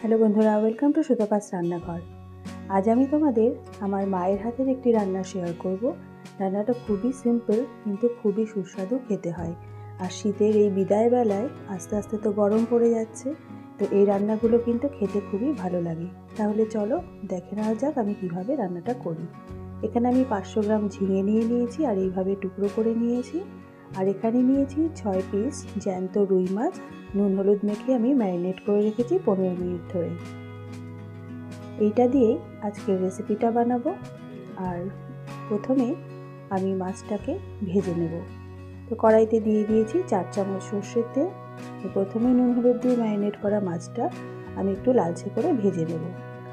Hello বন্ধুরা welcome to Sutapa's রান্নাঘর। আজ আমি তোমাদের আমার মায়ের হাতের একটি রান্না শেয়ার করব। রান্নাটা খুবই সিম্পল কিন্তু খুবই সুস্বাদু খেতে হয়। আর শীতের এই বিদায় বেলায় আস্তে আস্তে তো গরম পড়ে যাচ্ছে, তো এই রান্নাগুলো কিন্তু খেতে খুবই ভালো লাগে। তাহলে চলো দেখে নেওয়া যাক আমি কীভাবে রান্নাটা করি। এখানে আমি পাঁচশো গ্রাম ঝিঙে নিয়ে নিয়েছি আর এইভাবে টুকরো করে নিয়েছি। আর এখানে নিয়েছি ছয় পিস জ্যান্ত রুই মাছ। নুন হলুদ মেখে আমি ম্যারিনেট করে রেখেছি পনেরো মিনিট ধরে। এইটা দিয়েই আজকের রেসিপিটা বানাবো। আর প্রথমে আমি মাছটাকে ভেজে নেব। তো কড়াইতে দিয়ে দিয়েছি চার চামচ সর্ষের তেল। প্রথমে নুন হলুদ দিয়ে ম্যারিনেট করা মাছটা আমি একটু লালচে করে ভেজে নেব।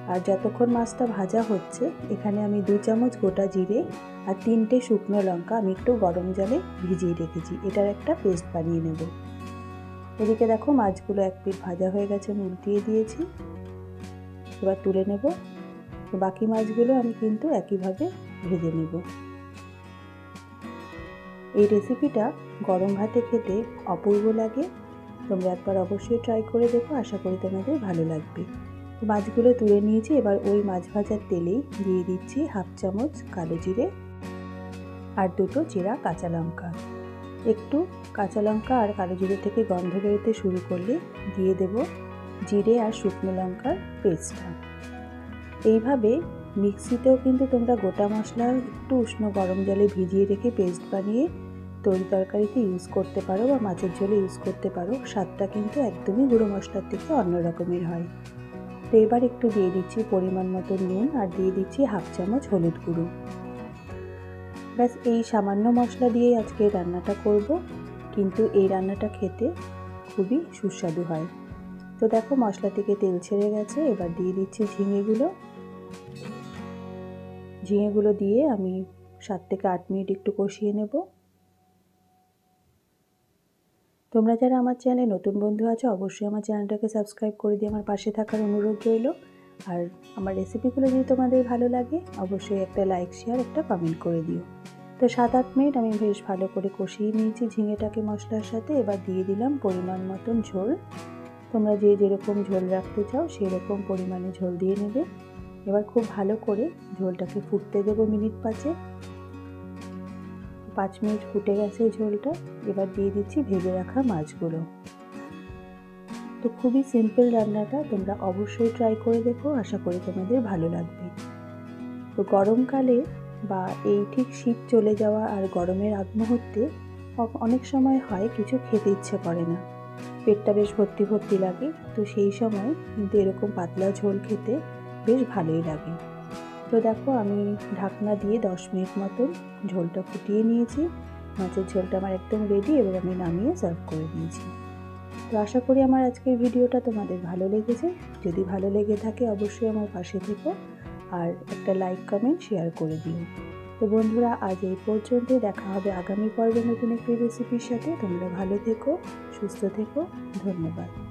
আর যতক্ষণ মাছটা ভাজা হচ্ছে, এখানে আমি দু চামচ গোটা জিরে আর তিনটে শুকনো লঙ্কা আমি একটু গরম জলে ভিজিয়ে রেখেছি। এটার একটা পেস্ট বানিয়ে নেব। এদিকে দেখো মাছগুলো এক পিঠ ভাজা হয়ে গেছে আমি উল্টিয়ে দিয়েছি। এবার তুলে নেব। বাকি মাছগুলো আমি কিন্তু একইভাবে ভেজে নেব। এই রেসিপিটা গরম ভাতে খেতে অপূর্ব লাগে। তোমরা একবার অবশ্যই ট্রাই করে দেখো। আশা করি তোমাদের ভালো লাগবে। মাছগুলো তুলে নিয়েছি। এবার ওই মাছ ভাজার তেলেই দিয়ে দিচ্ছি হাফ চামচ কালো জিরে আর দুটো চেরা কাঁচা লঙ্কা। একটু কাঁচা লঙ্কা আর কালো জিরে থেকে গন্ধ বেরোতে শুরু করলে দিয়ে দেব জিরে আর শুকনো লঙ্কার পেস্টটা। এইভাবে মিক্সিতেও কিন্তু তোমরা গোটা মশলা একটু উষ্ণ গরম জলে ভিজিয়ে রেখে পেস্ট বানিয়ে তরি তরকারিতে ইউজ করতে পারো বা মাছের ঝোলে ইউজ করতে পারো। স্বাদটা কিন্তু একদমই গুঁড়ো মশলার থেকে অন্য রকমের হয়। এবার একটু দিয়ে দিচ্ছি পরিমাণ মতো নুন আর দিয়ে দিচ্ছি হাফ চামচ হলুদ গুঁড়ো। ব্যাস, এই সামান্য মশলা দিয়েই আজকে রান্নাটা করব। কিন্তু এই রান্নাটা খেতে খুবই সুস্বাদু হয়। তো দেখো, মশলা থেকে তেল ছেড়ে গেছে। এবার দিয়ে দিচ্ছি ঝিঙেগুলো। ঝিঙেগুলো দিয়ে আমি সাত থেকে আট মিনিট একটু কষিয়ে নেব। তোমরা যারা আমার চ্যানেলে নতুন বন্ধু আছো, অবশ্যই আমার চ্যানেলটাকে সাবস্ক্রাইব করে দিয়ে আমার পাশে থাকার অনুরোধ রইল। আর আমার রেসিপিগুলো যদি তোমাদের ভালো লাগে, অবশ্যই একটা লাইক শেয়ার একটা কমেন্ট করে দিও। তো সাত আট মিনিট আমি বেশ ভালো করে কষিয়ে নিয়েছি ঝিঙেটাকে মশলার সাথে। এবার দিয়ে দিলাম পরিমাণ মতন ঝোল। তোমরা যে যেরকম ঝোল রাখতে চাও, সেরকম পরিমাণে ঝোল দিয়ে নেবে। এবার খুব ভালো করে ঝোলটাকে ফুটতে দেবো মিনিট পাঁচে পাঁচ মিনিট ফুটে গেছে ঝোলটা, এবার দিয়ে দিচ্ছি ভেজে রাখা মাছগুলো। তো খুবই সিম্পল রান্নাটা, তোমরা অবশ্যই ট্রাই করে দেখো, আশা করি তোমাদের ভালো লাগবে। তো গরমকালে বা এই ঠিক শীত চলে যাওয়া আর গরমের আগ মুহূর্তে অনেক সময় হয় কিছু খেতে ইচ্ছে করে না। পেটটা বেশ ভর্তি ভর্তি লাগে, তো সেই সময় কিন্তু এরকম পাতলা ঝোল খেতে বেশ ভালোই লাগে। তো দেখো, আমি ঢাকনা দিয়ে দশ মিনিট মতন ঝোলটা ফুটিয়ে নিয়েছি। মাছের ঝোলটা আমার একদম রেডি এবার আমি নামিয়ে সার্ভ করে দিয়েছি তো আশা করি আমার আজকের ভিডিওটা তোমাদের ভালো লেগেছে। যদি ভালো লেগে থাকে, অবশ্যই আমার পাশে থেকো আর একটা লাইক কমেন্ট শেয়ার করে দিও। তো বন্ধুরা, আজ এই পর্যন্তই দেখা হবে আগামী পর্বে নতুন একটি রেসিপির সাথে। তোমরা ভালো থেকো, সুস্থ থেকো। ধন্যবাদ।